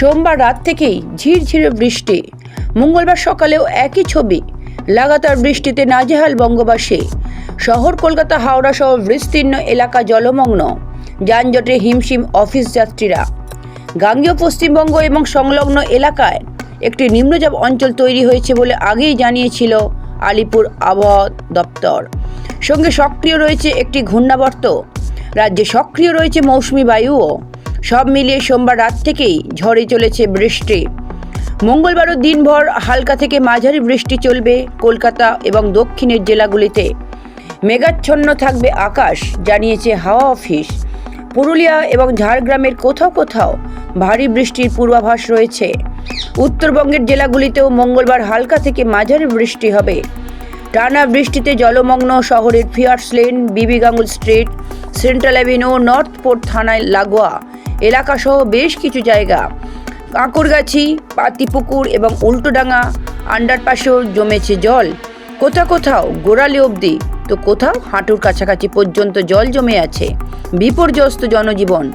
সোমবার রাত থেকেই ঝিরঝিরে বৃষ্টি। মঙ্গলবার সকালেও একই ছবি। লাগাতার বৃষ্টিতে নাজেহাল বঙ্গবাসী। শহর, কলকাতা, হাওড়া সহ বিস্তীর্ণ এলাকা জলমগ্ন। যানজটে হিমশিম অফিস যাত্রীরা। গাঙ্গেয় পশ্চিমবঙ্গ এবং সংলগ্ন এলাকায় একটি নিম্নচাপ অঞ্চল তৈরি হয়েছে বলে আগেই জানিয়েছিল আলিপুর আবহাওয়া দপ্তর। সঙ্গে সক্রিয় রয়েছে একটি ঘূর্ণাবর্ত। রাজ্যে সক্রিয় রয়েছে মৌসুমি বায়ুও। সব মিলিয়ে সোমবার রাত থেকেই ঝড়ে চলেছে বৃষ্টি। মঙ্গলবারও দিনভর হালকা থেকে মাঝারি বৃষ্টি চলবে কলকাতা এবং দক্ষিণের জেলাগুলিতে। মেঘাচ্ছন্ন থাকবে আকাশ, জানিয়েছে হাওয়া অফিস। পুরুলিয়া এবং ঝাড়গ্রামের কোথাও কোথাও ভারী বৃষ্টির পূর্বাভাস রয়েছে। উত্তরবঙ্গের জেলাগুলিতেও মঙ্গলবার হালকা থেকে মাঝারি বৃষ্টি হবে। টানা বৃষ্টিতে জলমগ্ন শহরের Fears Lane B B Ganguly Street, Central Avenue North Port থানায় লাগোয়া। এলাকাসহ বেশ কিছু জায়গা। কাঁকুরগাছি পাতিপুকুর এবং উল্টোডাঙ্গা আন্ডারপাশেও জমেছে জল। কোথাও কোথাও গোড়ালি অবধি, তো কোথাও হাঁটুর কাছাকাছি পর্যন্ত জল জমে আছে। বিপর্যস্ত জনজীবন।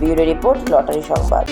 ব্যুরো রিপোর্ট, লটারি সংবাদ।